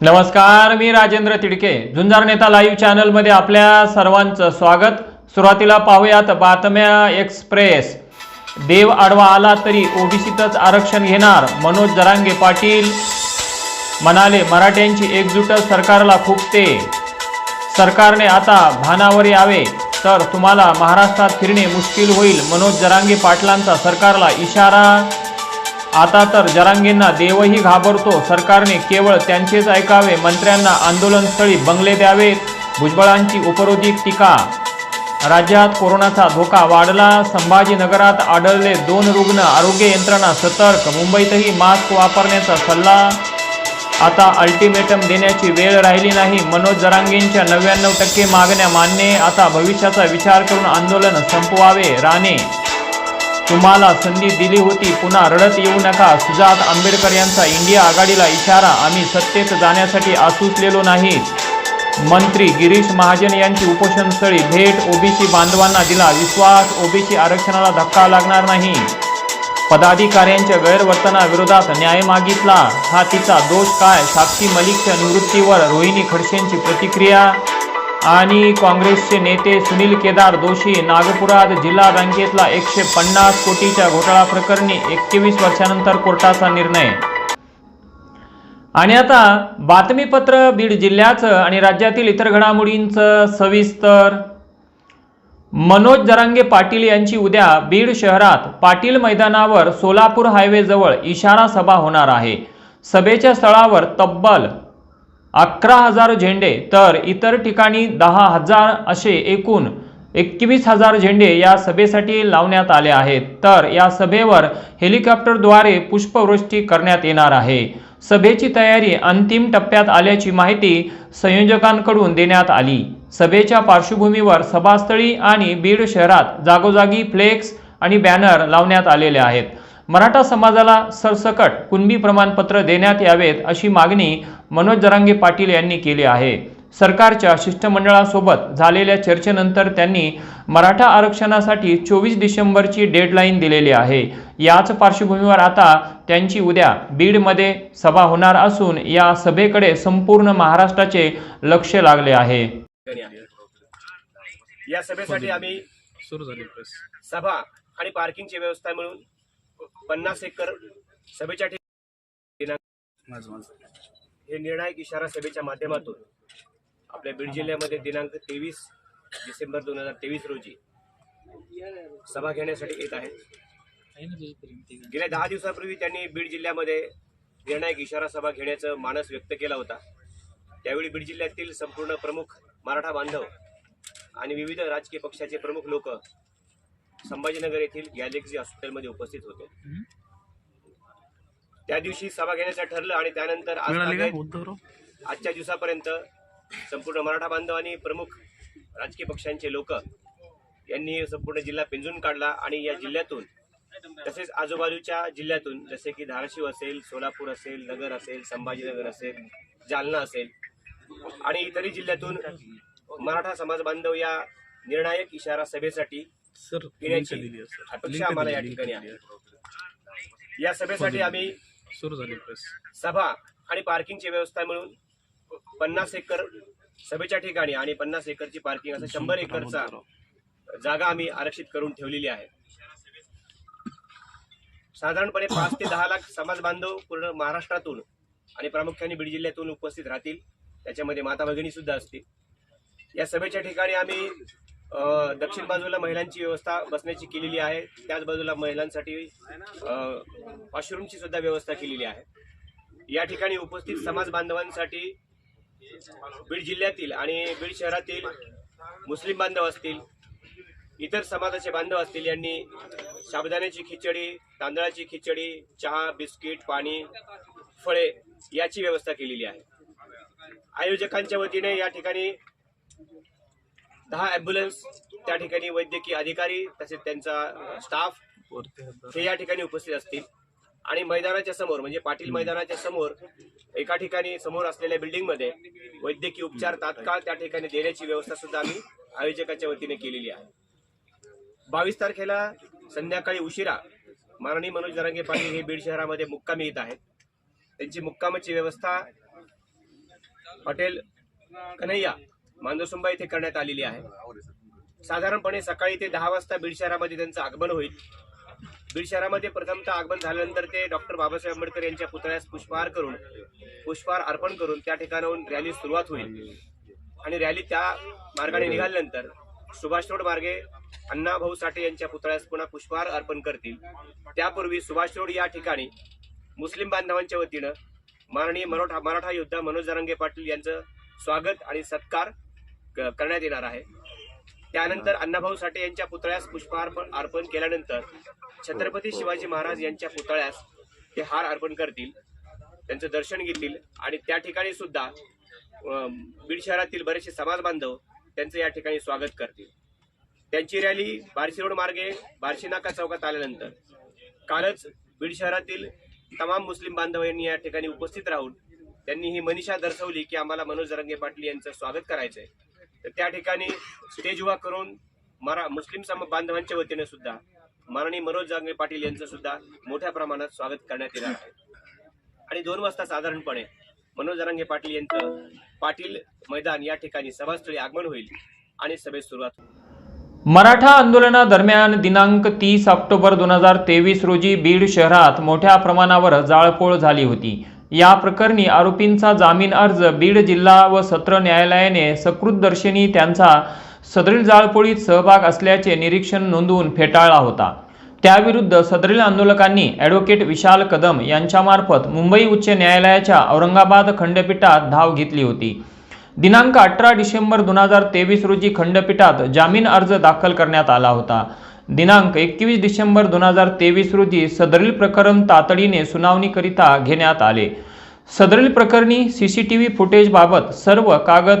नमस्कार मी राजेंद्र तिडके. झुंजार नेता लाईव्ह चॅनलमध्ये आपल्या सर्वांचं स्वागत. सुरुवातीला पाहूयात बातम्या एक्सप्रेस. देव आडवा आला तरी ओबीसीतच आरक्षण घेणार मनोज जरांगे पाटील म्हणाले मराठ्यांची एकजूट सरकारला खुपते सरकारने आता भानावर यावे. तर तुम्हाला महाराष्ट्रात फिरणे मुश्किल होईल. मनोज जरांगे पाटलांचा सरकारला इशारा आता तर जरांगेंना देवही घाबरतो. सरकारने केवळ त्यांचेच ऐकावे मंत्र्यांना आंदोलनस्थळी बंगले द्यावेत. भुजबळांची उपरोधिक टीका. राज्यात कोरोनाचा धोका वाढला संभाजीनगरात आढळले दोन रुग्ण आरोग्य यंत्रणा सतर्क मुंबईतही मास्क वापरण्याचा सल्ला. आता अल्टिमेटम देण्याची वेळ राहिली नाही. मनोज जरांगेंच्या नव्याण्णव टक्के मागण्या मान्य. आता भविष्याचा विचार करून आंदोलन संपवावे राणे. तुम्हाला संधी दिली होती. पुन्हा रडत येऊ नका. सुजात आंबेडकर यांचा इंडिया आघाडीला इशारा. आम्ही सत्तेत जाण्यासाठी आसुसलेलो नाही. मंत्री गिरीश महाजन यांची उपोषणस्थळी भेट. ओबीसी बांधवांना दिला विश्वास. ओबीसी आरक्षणाला धक्का लागणार नाही. पदाधिकाऱ्यांच्या गैरवर्तनाविरोधात न्याय मागितला. हा तिचा दोष काय? साक्षी मलिकच्या निवृत्तीवर रोहिणी खडसेंची प्रतिक्रिया? आणि काँग्रेसचे नेते सुनील केदार दोषी नागपुरात जिल्हा बँकेतला एकशे पन्नास कोटीच्या घोटाळा प्रकरणी एकवीस वर्षानंतर कोर्टाचा निर्णय. आणि आता बातमीपत्र बीड जिल्ह्याचं आणि राज्यातील इतर घडामोडींचं सविस्तर. मनोज जरांगे पाटील यांची उद्या बीड शहरात पाटील मैदानावर सोलापूर हायवेजवळ इशारा सभा होणार आहे. सभेच्या स्थळावर तब्बल अकरा हजार झेंडे तर इतर ठिकाणी दहा हजार असे एकूण एकवीस हजार झेंडे या सभेसाठी लावण्यात आले आहेत. तर या सभेवर हेलिकॉप्टरद्वारे पुष्पवृष्टी करण्यात येणार आहे. सभेची तयारी अंतिम टप्प्यात आल्याची माहिती संयोजकांकडून देण्यात आली. सभेच्या पार्श्वभूमीवर सभास्थळी आणि बीड शहरात जागोजागी फ्लेक्स आणि बॅनर लावण्यात आलेले आहेत. मराठा समाजाला सरसकट कुणबी प्रमाणपत्र देण्यात यावेत अशी मागणी मनोज जरांगे पाटील यांनी केली आहे. सरकारच्या शिष्टमंडळासोबत झालेल्या चर्चेनंतर त्यांनी मराठा आरक्षणासाठी चोवीस डिसेंबरची डेडलाईन दिलेली आहे. याच पार्श्वभूमीवर आता त्यांची उद्या बीडमध्ये सभा होणार असून या सभेकडे संपूर्ण महाराष्ट्राचे लक्ष लागले आहे. या सभेसाठी आम्ही सुरू झाली प्रेस. सभा आणि पार्किंगची व्यवस्था मिळून पन्नास एकर सभेच्या माझं. हे निर्णायक इशारा सभेच्या माध्यमातून आपल्या बीड जिल्ह्यामध्ये दिनांक तेवीस डिसेंबर दोन हजार तेवीस रोजी सभा घेण्यासाठी येत आहेत. गेल्या दहा दिवसापूर्वी त्यांनी बीड जिल्ह्यामध्ये निर्णायक इशारा सभा घेण्याचं मानस व्यक्त केला होता. त्यावेळी बीड जिल्ह्यातील संपूर्ण प्रमुख मराठा बांधव आणि विविध राजकीय पक्षाचे प्रमुख लोक संभाजीनगर येथील गॅलेक्सी हॉस्पिटलमध्ये उपस्थित होते. त्या दिवशी सभा घेण्याचं ठरलं आणि त्यानंतर आजच्या दिवसापर्यंत संपूर्ण मराठा बांधव आणि प्रमुख राजकीय पक्षांचे लोक यांनी संपूर्ण जिल्हा पिंजून काढला आणि या जिल्ह्यातून तसेच आजूबाजूच्या जिल्ह्यातून जसे की धाराशिव असेल सोलापूर असेल नगर असेल संभाजीनगर असेल जालना असेल आणि इतरही जिल्ह्यातून मराठा समाज बांधव या निर्णायक इशारा सभेसाठी सर येण्याची लिंक दिली आहे, सर. अपेक्षा लिंक आम्हाला या दिली, ठिकाणी लिंक आहे. दिली या सभेसाठी आम्ही सुरू झाली प्रेस सभा आणि पार्किंगची व्यवस्था मिळून पन्नास एकर सभेच्या ठिकाणी आणि पन्नास एकरची पार्किंग असं शंभर एकरचा जागा आम्ही आरक्षित करून ठेवलेली आहे. साधारणपणे पाच ते दहा लाख समाज बांधव पूर्ण महाराष्ट्रातून आणि प्रामुख्याने बीड जिल्ह्यातून उपस्थित राहतील. त्याच्यामध्ये माता भगिनी सुद्धा असतील. या सभेच्या ठिकाणी आम्ही दक्षिण बाजूला महिलांची व्यवस्था बसण्याची केलेली आहे. त्याच बाजूला महिलांसाठी वॉशरूमची सुद्धा व्यवस्था केलेली आहे. या ठिकाणी उपस्थित समाज बांधवांसाठी बीड जिल्ह्यातील आणि बीड शहरातील मुस्लिम बांधव असतील इतर समाजाचे बांधव असतील यांनी साबुदाण्याची खिचडी तांदळाची खिचडी चहा बिस्किट पाणी फळे याची व्यवस्था केलेली आहे. आयोजकांच्या वतीने या ठिकाणी दहा ॲम्ब्युलन्स त्या ठिकाणी वैद्यकीय अधिकारी तसेच त्यांचा स्टाफ. हे या ठिकाणी उपस्थित असतील. आणि मैदानाच्या समोर म्हणजे पाटील मैदानाच्या समोर एका ठिकाणी समोर असलेल्या बिल्डिंगमध्ये वैद्यकीय उपचार तात्काळ त्या ठिकाणी देण्याची व्यवस्था सुद्धा आम्ही आयोजकाच्या वतीने केलेली आहे. बावीस तारखेला संध्याकाळी उशिरा माननीय मनोज जरांगे पाटील हे बीड शहरामध्ये मुक्कामी येत आहेत. त्यांची मुक्कामाची व्यवस्था हॉटेल कन्हैया मांजोसुंबा येथे करण्यात आलेली आहे. साधारणपणे सकाळी ते दहा वाजता बीड शहरामध्ये त्यांचं आगमन होईल. बीड शहरामध्ये प्रथमतः आगमन झाल्यानंतर ते डॉक्टर बाबासाहेब आंबेडकर यांच्या पुतळ्यास पुष्पहार करून पुष्पहार अर्पण करून त्या ठिकाणाहून रॅली सुरुवात होईल. आणि रॅली त्या मार्गाने निघाल्यानंतर सुभाष रोड मार्गे अण्णा भाऊ साठे यांच्या पुतळ्यास पुन्हा पुष्पहार अर्पण करतील. त्यापूर्वी सुभाष रोड या ठिकाणी मुस्लिम बांधवांच्या वतीनं माननीय मराठा मराठा योद्धा मनोज जरांगे पाटील यांचं स्वागत आणि सत्कार करण्यात येणार आहे. त्यानंतर अण्णाभाऊ साठे यांच्या पुतळ्यास पुष्पहार अर्पण केल्यानंतर छत्रपती शिवाजी महाराज यांच्या पुतळ्यास ते हार अर्पण करतील त्यांचं दर्शन घेतील आणि त्या ठिकाणी सुद्धा बीड शहरातील बरेचसे समाज बांधव त्यांचं या ठिकाणी स्वागत करतील. त्यांची रॅली बार्शी रोड मार्गे बार्शी नाका चौकात आल्यानंतर. कालच बीड शहरातील तमाम मुस्लिम बांधव यांनी या ठिकाणी उपस्थित राहून त्यांनी ही मनीषा दर्शवली की आम्हाला मनोज रंगे पाटील यांचं स्वागत करायचंय. तर त्या ठिकाणी स्टेज उभा करून मरा मुस्लिम सम बांधवांच्या वतीने सुद्धा माननीय मनोज जरंगे पाटील यांचं सुद्धा मोठ्या प्रमाणात स्वागत करण्यात येणार आहे. आणि दोन वाजता साधारणपणे मनोज जरांगे पाटील यांचं पाटील मैदान या ठिकाणी सभास्थळी आगमन होईल आणि सभेत सुरुवात मराठा आंदोलनादरम्यान दिनांक तीस ऑक्टोबर दोन हजार तेवीस रोजी बीड शहरात मोठ्या प्रमाणावर जाळपोळ झाली होती. या प्रकरणी आरोपींचा जामीन अर्ज बीड जिल्हा व सत्र न्यायालयाने सकृतदर्शनी त्यांचा सदरील जाळपोळीत सहभाग असल्याचे निरीक्षण नोंदवून फेटाळला होता. त्याविरुद्ध सदरील आंदोलकांनी ॲडव्होकेट विशाल कदम यांच्यामार्फत मुंबई उच्च न्यायालयाच्या औरंगाबाद खंडपीठात धाव घेतली होती. दिनांक अठरा डिसेंबर दोन हजार तेवीस रोजी खंडपीठात जामीन अर्ज दाखल करण्यात आला होता. दिनांक एकवीस डिसेंबर दोन हजार तेवीस रोजी सदरील प्रकरण तातडीने सुनावणीकरिता घेण्यात आले. सदरील प्रकरणी सी सी टी व्ही फुटेजबाबत सर्व कागद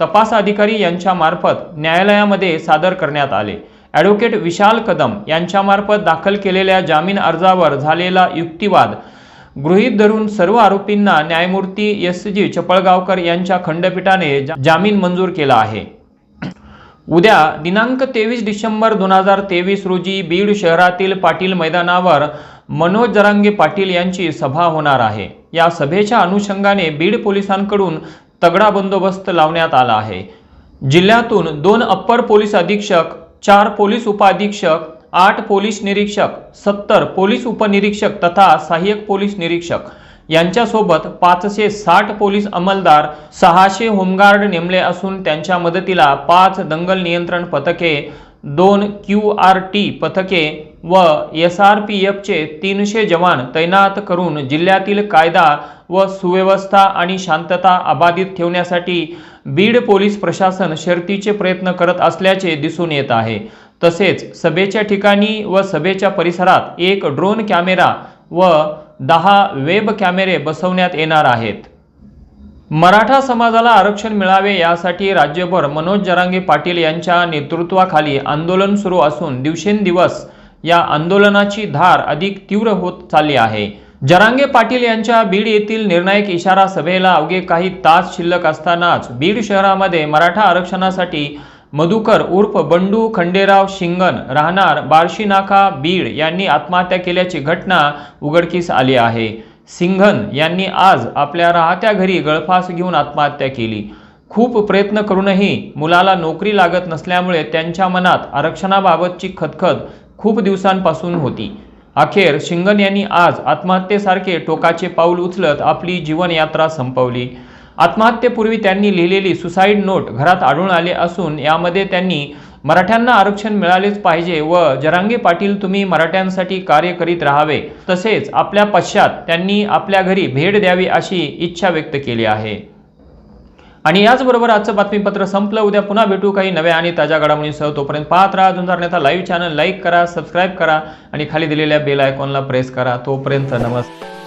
तपास अधिकारी यांच्यामार्फत न्यायालयामध्ये सादर करण्यात आले. ॲडव्होकेट विशाल कदम यांच्यामार्फत दाखल केलेल्या जामीन अर्जावर झालेला युक्तिवाद गृहीत धरून सर्व आरोपींना न्यायमूर्ती एस जी चपळगावकर यांच्या खंडपीठाने जामीन मंजूर केला आहे. उद्या दिनांक तेवीस डिसेंबर दोन हजार तेवीस रोजी बीड शहरातील पाटील मैदानावर मनोज जरांगे पाटील यांची सभा होणार आहे. या सभेच्या अनुषंगाने बीड पोलिसांकडून तगडा बंदोबस्त लावण्यात आला आहे. जिल्ह्यातून दोन अप्पर पोलीस अधीक्षक चार पोलीस उपअधीक्षक आठ पोलीस निरीक्षक सत्तर पोलीस उपनिरीक्षक तथा सहाय्यक पोलीस निरीक्षक यांच्यासोबत पाचशे साठ पोलीस अंमलदार सहाशे होमगार्ड नेमले असून त्यांच्या मदतीला पाच दंगल नियंत्रण पथके दोन क्यू आर टी पथके व एस आर पी एफचे तीनशे जवान तैनात करून जिल्ह्यातील कायदा व सुव्यवस्था आणि शांतता अबाधित ठेवण्यासाठी बीड पोलीस प्रशासन शर्तीचे प्रयत्न करत असल्याचे दिसून येत आहे. तसेच सभेच्या ठिकाणी व सभेच्या परिसरात एक ड्रोन कॅमेरा व दहा वेब कॅमेरे बसवण्यात येणार आहेत. मराठा समाजाला आरक्षण मिळावे यासाठी राज्यभर मनोज जरांगे पाटील यांच्या नेतृत्वाखाली आंदोलन सुरू असून दिवसेंदिवस या आंदोलनाची धार अधिक तीव्र होत चालली आहे. जरांगे पाटील यांच्या बीड येथील निर्णायक इशारा सभेला अवघे काही तास शिल्लक असतानाच बीड शहरामध्ये मराठा आरक्षणासाठी मधुकर उर्फ बंडू खंडेराव शिंगण राहणार बार्शीनाका बीड यांनी आत्महत्या केल्याची घटना उघडकीस आली आहे. सिंघन यांनी आज आपल्या राहत्या घरी गळफास घेऊन आत्महत्या केली. खूप प्रयत्न करूनही मुलाला नोकरी लागत नसल्यामुळे त्यांच्या मनात आरक्षणाबाबतची खतखत खूप दिवसांपासून होती. अखेर शिंगण यांनी आज आत्महत्येसारखे टोकाचे पाऊल उचलत आपली जीवनयात्रा संपवली. आत्महत्येपूर्वी त्यांनी लिहिलेली सुसाईड नोट घरात आढळून आले असून यामध्ये त्यांनी मराठ्यांना आरक्षण मिळालेच पाहिजे व जरांगे पाटील तुम्ही मराठ्यांसाठी कार्य करीत राहावे. तसेच आपल्या पश्चात त्यांनी आपल्या घरी भेट द्यावी अशी इच्छा व्यक्त केली आहे. आणि याचबरोबर आजचं बातमीपत्र संपलं. उद्या पुन्हा भेटू काही नव्या आणि ताज्या घडामोडींसह. तोपर्यंत पाहत राहा. Zunjar Neta live channel. Like करा सबस्क्राईब करा आणि खाली दिलेल्या बेल आयकॉनला प्रेस करा. तोपर्यंत नमस्कार.